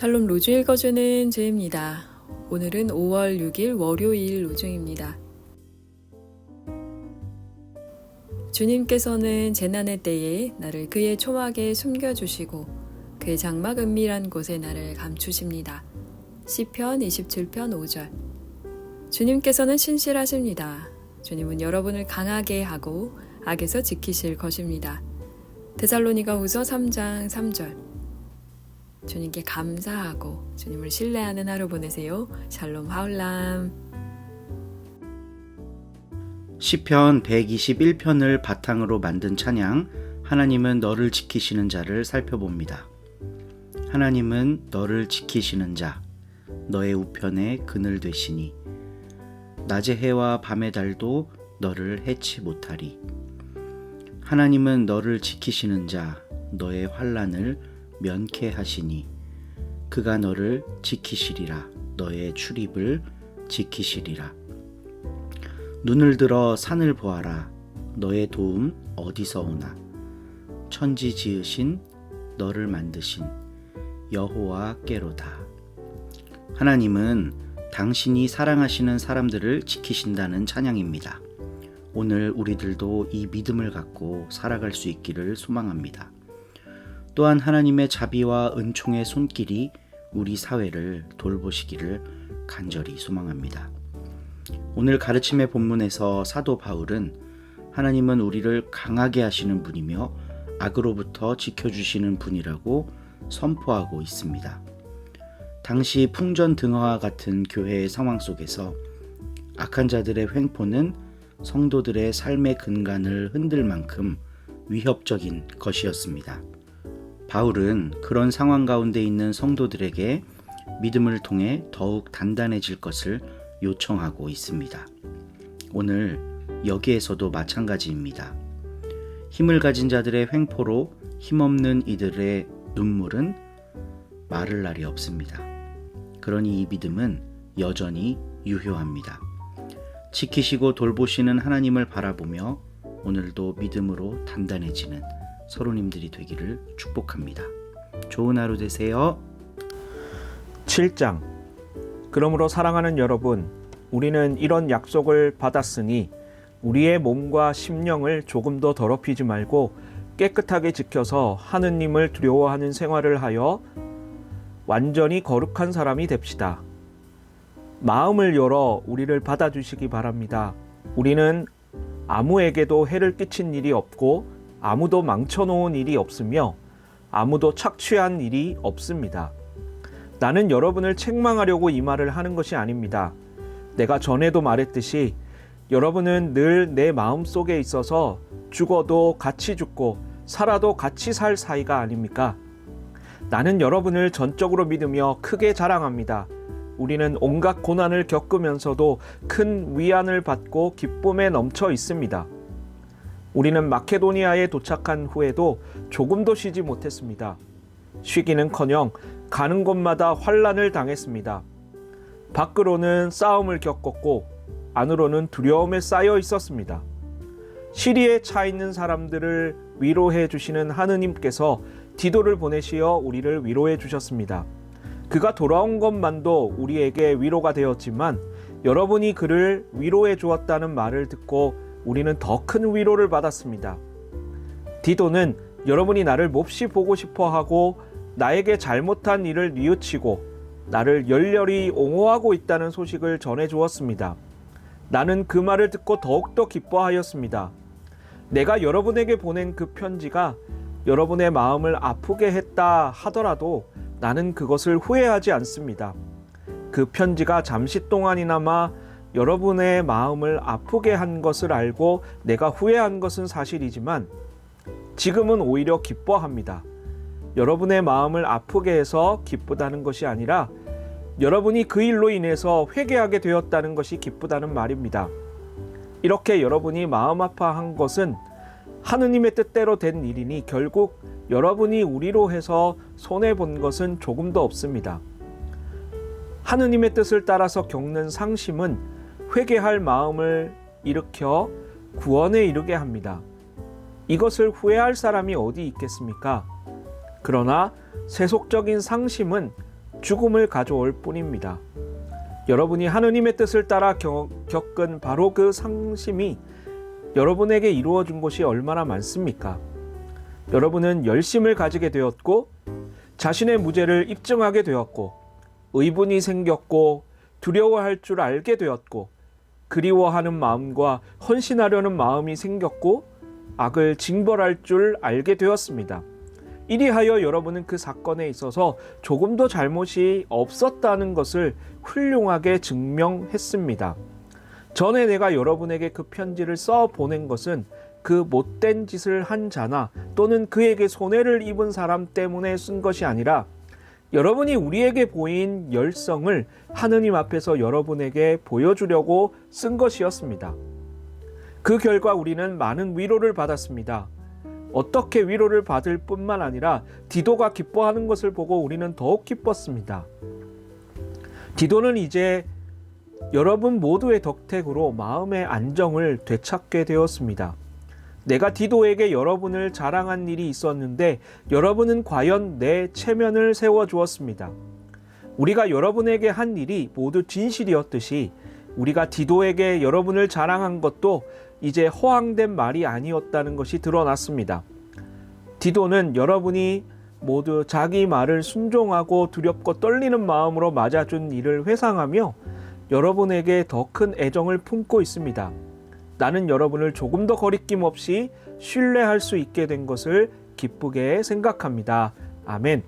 샬롬 로주 읽어주는 제입니다. 오늘은 5월 6일 월요일 로중입니다. 주님께서는 재난의 때에 나를 그의 초막에 숨겨주시고 그의 장막 은밀한 곳에 나를 감추십니다. 시편 27편 5절 주님께서는 신실하십니다. 주님은 여러분을 강하게 하고 악에서 지키실 것입니다. 데살로니가 후서 3장 3절 주님께 감사하고 주님을 신뢰하는 하루 보내세요. 샬롬 하울람. 시편 121편을 바탕으로 만든 찬양 하나님은 너를 지키시는 자를 살펴봅니다. 하나님은 너를 지키시는 자 너의 우편에 그늘 되시니 낮의 해와 밤의 달도 너를 해치 못하리. 하나님은 너를 지키시는 자 너의 환란을 면케하시니 그가 너를 지키시리라 너의 출입을 지키시리라. 눈을 들어 산을 보아라. 너의 도움 어디서 오나? 천지 지으신 너를 만드신 여호와께로다. 하나님은 당신이 사랑하시는 사람들을 지키신다는 찬양입니다. 오늘 우리들도 이 믿음을 갖고 살아갈 수 있기를 소망합니다. 또한 하나님의 자비와 은총의 손길이 우리 사회를 돌보시기를 간절히 소망합니다. 오늘 가르침의 본문에서 사도 바울은 하나님은 우리를 강하게 하시는 분이며 악으로부터 지켜주시는 분이라고 선포하고 있습니다. 당시 풍전등화와 같은 교회의 상황 속에서 악한 자들의 횡포는 성도들의 삶의 근간을 흔들 만큼 위협적인 것이었습니다. 바울은 그런 상황 가운데 있는 성도들에게 믿음을 통해 더욱 단단해질 것을 요청하고 있습니다. 오늘 여기에서도 마찬가지입니다. 힘을 가진 자들의 횡포로 힘없는 이들의 눈물은 마를 날이 없습니다. 그러니 이 믿음은 여전히 유효합니다. 지키시고 돌보시는 하나님을 바라보며 오늘도 믿음으로 단단해지는 서로님들이 되기를 축복합니다. 좋은 하루 되세요. 7장 그러므로 사랑하는 여러분 우리는 이런 약속을 받았으니 우리의 몸과 심령을 조금 더 더럽히지 말고 깨끗하게 지켜서 하느님을 두려워하는 생활을 하여 완전히 거룩한 사람이 됩시다. 마음을 열어 우리를 받아주시기 바랍니다. 우리는 아무에게도 해를 끼친 일이 없고 아무도 망쳐놓은 일이 없으며 아무도 착취한 일이 없습니다. 나는 여러분을 책망하려고 이 말을 하는 것이 아닙니다. 내가 전에도 말했듯이 여러분은 늘 내 마음 속에 있어서 죽어도 같이 죽고 살아도 같이 살 사이가 아닙니까? 나는 여러분을 전적으로 믿으며 크게 자랑합니다. 우리는 온갖 고난을 겪으면서도 큰 위안을 받고 기쁨에 넘쳐 있습니다. 우리는 마케도니아에 도착한 후에도 조금도 쉬지 못했습니다. 쉬기는커녕 가는 곳마다 환란을 당했습니다. 밖으로는 싸움을 겪었고 안으로는 두려움에 쌓여 있었습니다. 시리에 차 있는 사람들을 위로해 주시는 하느님께서 디도를 보내시어 우리를 위로해 주셨습니다. 그가 돌아온 것만도 우리에게 위로가 되었지만 여러분이 그를 위로해 주었다는 말을 듣고 우리는 더 큰 위로를 받았습니다. 디도는 여러분이 나를 몹시 보고 싶어 하고 나에게 잘못한 일을 뉘우치고 나를 열렬히 옹호하고 있다는 소식을 전해 주었습니다. 나는 그 말을 듣고 더욱더 기뻐하였습니다. 내가 여러분에게 보낸 그 편지가 여러분의 마음을 아프게 했다 하더라도 나는 그것을 후회하지 않습니다. 그 편지가 잠시 동안이나마 여러분의 마음을 아프게 한 것을 알고 내가 후회한 것은 사실이지만 지금은 오히려 기뻐합니다. 여러분의 마음을 아프게 해서 기쁘다는 것이 아니라 여러분이 그 일로 인해서 회개하게 되었다는 것이 기쁘다는 말입니다. 이렇게 여러분이 마음 아파한 것은 하느님의 뜻대로 된 일이니 결국 여러분이 우리로 해서 손해 본 것은 조금도 없습니다. 하느님의 뜻을 따라서 겪는 상심은 회개할 마음을 일으켜 구원에 이르게 합니다. 이것을 후회할 사람이 어디 있겠습니까? 그러나 세속적인 상심은 죽음을 가져올 뿐입니다. 여러분이 하느님의 뜻을 따라 겨- 겪은 바로 그 상심이 여러분에게 이루어진 것이 얼마나 많습니까? 여러분은 열심을 가지게 되었고 자신의 무죄를 입증하게 되었고 의분이 생겼고 두려워할 줄 알게 되었고 그리워하는 마음과 헌신하려는 마음이 생겼고 악을 징벌할 줄 알게 되었습니다. 이리하여 여러분은 그 사건에 있어서 조금도 잘못이 없었다는 것을 훌륭하게 증명했습니다. 전에 내가 여러분에게 그 편지를 써 보낸 것은 그 못된 짓을 한 자나 또는 그에게 손해를 입은 사람 때문에 쓴 것이 아니라 여러분이 우리에게 보인 열성을 하느님 앞에서 여러분에게 보여주려고 쓴 것이었습니다. 그 결과 우리는 많은 위로를 받았습니다. 어떻게 위로를 받을 뿐만 아니라 디도가 기뻐하는 것을 보고 우리는 더욱 기뻤습니다. 디도는 이제 여러분 모두의 덕택으로 마음의 안정을 되찾게 되었습니다. 내가 디도에게 여러분을 자랑한 일이 있었는데 여러분은 과연 내 체면을 세워 주었습니다. 우리가 여러분에게 한 일이 모두 진실이었듯이 우리가 디도에게 여러분을 자랑한 것도 이제 허황된 말이 아니었다는 것이 드러났습니다. 디도는 여러분이 모두 자기 말을 순종하고 두렵고 떨리는 마음으로 맞아준 일을 회상하며 여러분에게 더 큰 애정을 품고 있습니다. 나는 여러분을 조금 더 거리낌 없이 신뢰할 수 있게 된 것을 기쁘게 생각합니다. 아멘.